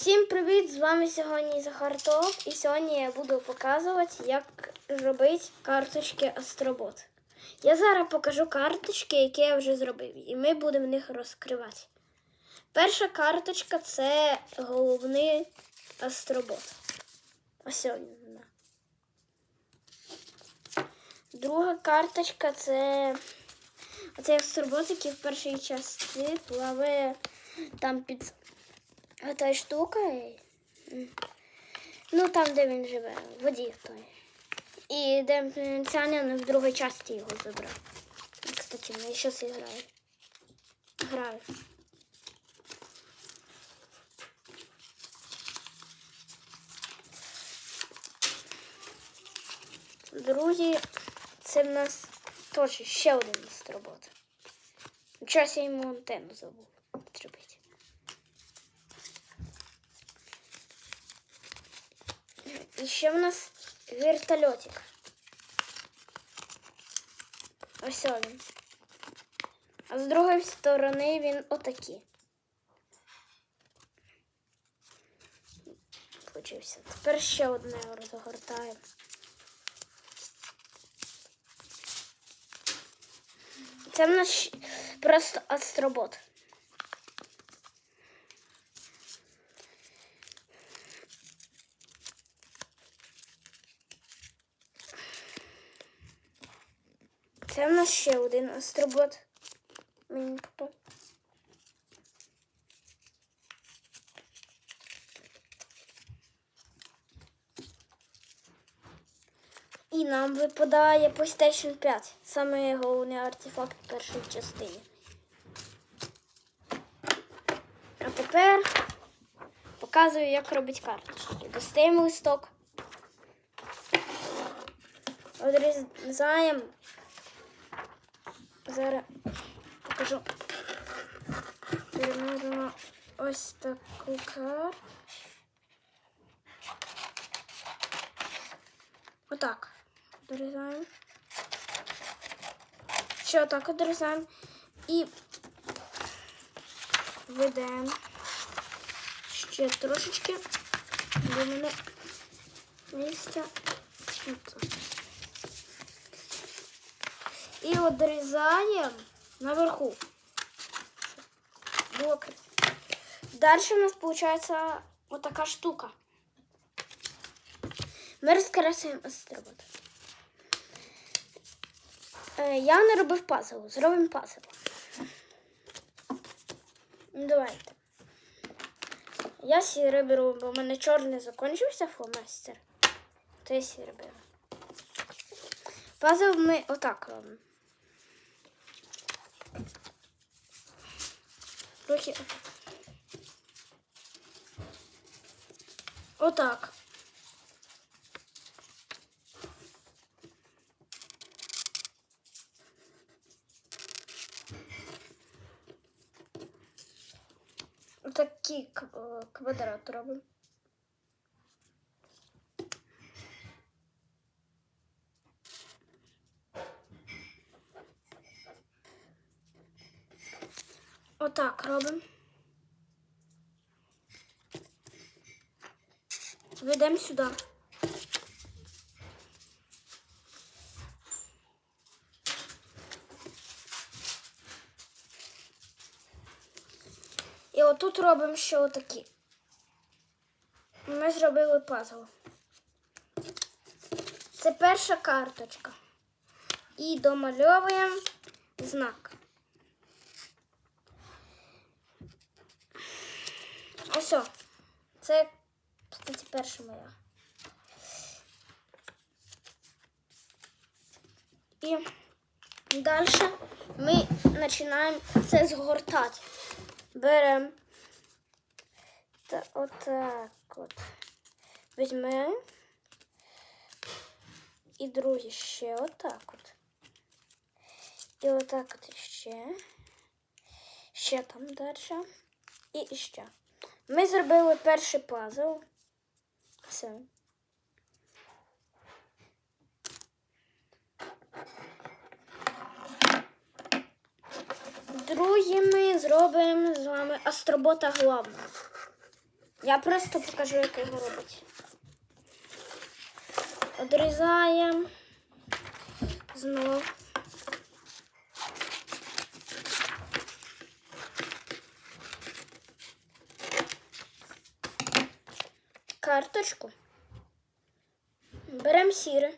Всім привіт! З вами сьогодні Захартов і сьогодні я буду показувати, як робити карточки Астробот. Я зараз покажу карточки, які я вже зробив, і ми будемо них розкривати. Перша карточка це головний Астробот. Ось вона. Друга карточка це оцей Астробот, який в першій частині плаває там під Ота штука. Ну, там, де він живе, в воді той. І де Цяня в другій часті його забрав. Кстати, я зараз і граю. Друзі, це в нас теж ще один астробот. Час я йому антенну забув зробити. І ще в нас вертольотик. Ось він. А з другої сторони він отакий. Получився. Тепер ще одне розгортаємо. Це в нас просто астробот. В нас ще один астробот. Мені попав. І нам випадає PlayStation 5. Саме головний артефакт першої частини. А тепер показую, як робити карточки. Достаємо листок. Одрізаємо Зараз покажу. Переносимо ось таку карту. Отак. Дорізаємо. Ще отак одрізаємо. І ведемо ще трошечки до мене місця. Отак. І одрізаємо наверху. Красиво. Далі у нас виходить вот така штука. Ми розкрасуємо астробот. Е, Я не робив пазл. Зробимо пазл. Ну, Давайте. Я сірий беру, бо в мене чорний закінчився фломастер. То я сірий беру. Пазл ми отак робимо. Руки. Отак. Отакий к- е, квадрат робимо. Отак робимо. Ведемо сюди. І отут робимо ще отакі. Ми зробили пазл. Це перша карточка. І домальовуємо знак. Ось. Це, кстати, перша моя. І далі ми починаємо це згортати. Беремо та отак от. Візьмемо. І друге ще отак от. І отак от ще. Ще там далі. І ще. Ми зробили перший пазл. Все. Другий ми зробимо з вами Астробота главного. Я просто покажу, як його робить. Одрізаємо. Знов. Карточку. Беремо сіре.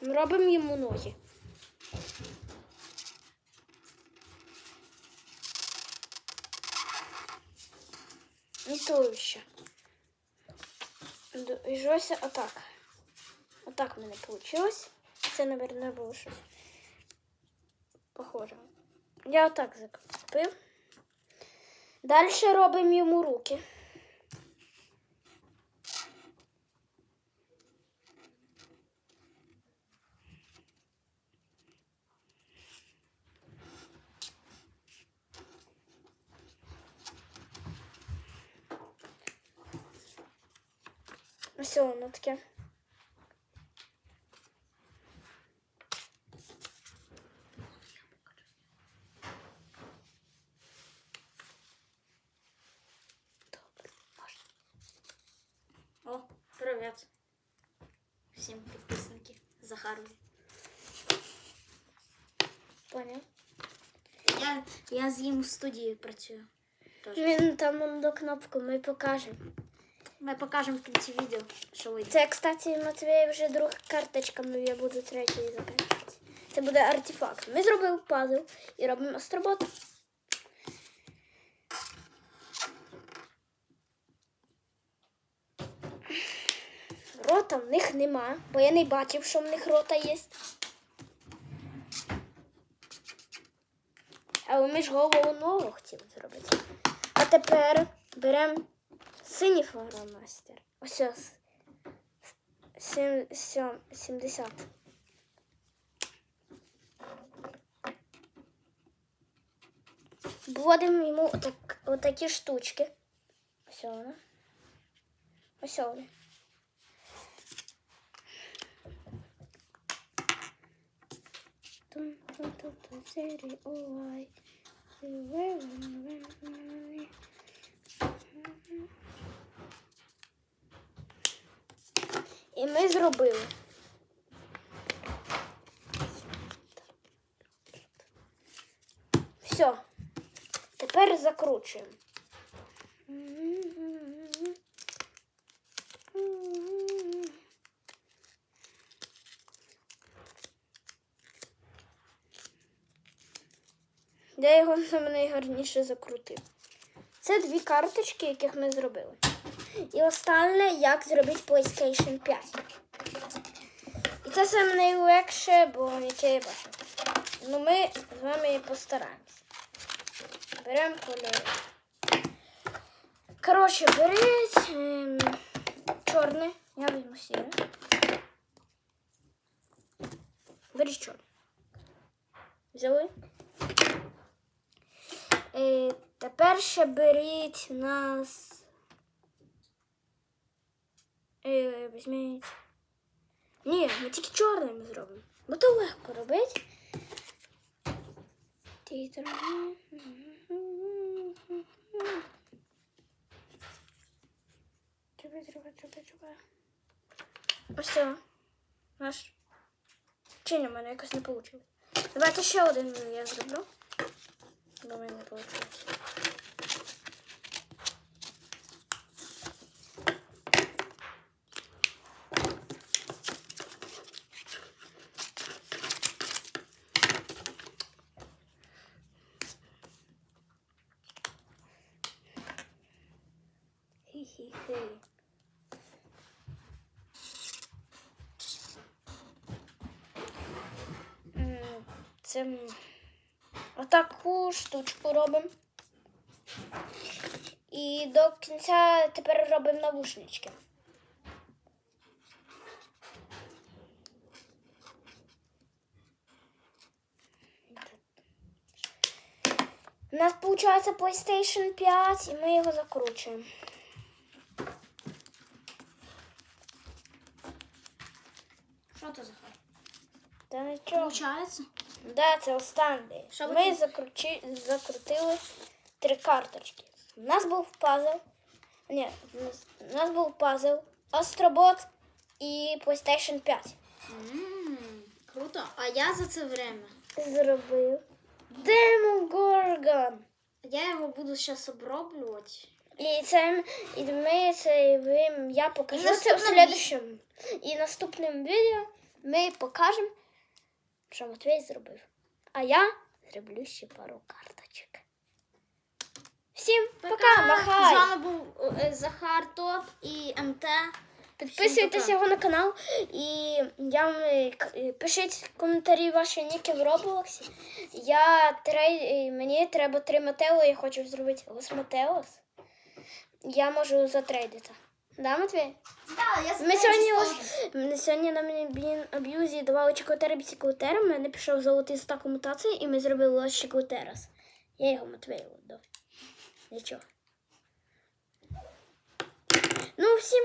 Робимо йому ноги. І туловище. Д- І Жося отак. Отак в мене вийшло. Це, мабуть, було щось похоже. Я отак закріпив. Далі робимо йому руки. Ось воно таке. Привіт. Всім підписники Захарові. Поняв? Я, я з ним в студії працюю. Тож. Він там он до кнопку, ми покажемо. Ми покажемо в кінці відео, що вийде. Це, кстати, Матвій вже друга карточка, але я буду третьою заканчувати. Це буде артефакт. Ми зробили пазл і робимо астробот. Рота в них нема, бо я не бачив, що в них рота є. Але ми ж голову нового хотіли зробити. А тепер беремо синій флоромастер. Ось ось. Сім, сім, 70. Вводимо йому отак, отакі штучки. Ось воно. Ось воно. І ми зробили. Все. Тепер закручуємо. Я його саме найгарніше закрутив. Це дві карточки, яких ми зробили. І останнє, як зробити PlayStation 5. І це саме найлегше, бо яке я бачу. Ну ми з вами постараємось. Беремо кольори. Коротше, беріть ем, чорне. Я візьму сіре. Беріть чорне. Взяли? Е, тепер ще беріть нас. Е, візьміть. Ні, ми тільки чорним зробимо. Бо то легко робити. Чекай, чекай, чекай, чекай. Ось. Наш. Чи в мене якось не вийшло. Давайте ще один я зроблю. В не. Хі-хі-хі. М, Це отаку штучку робимо. І до кінця тепер робимо навушнички. У нас виходить PlayStation 5, і ми його закручуємо. Що то Захар? Та нічого. Получається? Да, це останнє. Що Ми закручи... закрутили три карточки. У нас був пазл. Ні, у нас, був пазл, Астробот і PlayStation 5. М, Круто. А я за це время. Зробив. Демогоргон. Я його буду зараз оброблювати. І це і ми це ви- я покажу це в Наступному следующому. І наступним відео ми покажемо, що Матвій зробив. А я зроблю ще пару карточок. Всім пока, З махай! вами був е, Захар Топ і МТ. Підписуйтесь його на канал і я вам е, е, пишіть коментарі ваші ніки в Роблоксі. Я трей, мені треба три Матео, я хочу зробити ось Матеос. Я можу затрейдити. Да, Матвій? Да, я Ми сьогодні ось ми сьогодні на мені блін аб'юзі давали чекотери бісікотери. У мене пішов золотий стак мутації, і ми зробили ось чекотерас. Я його Матвею віддав. Нічого. Ну, всім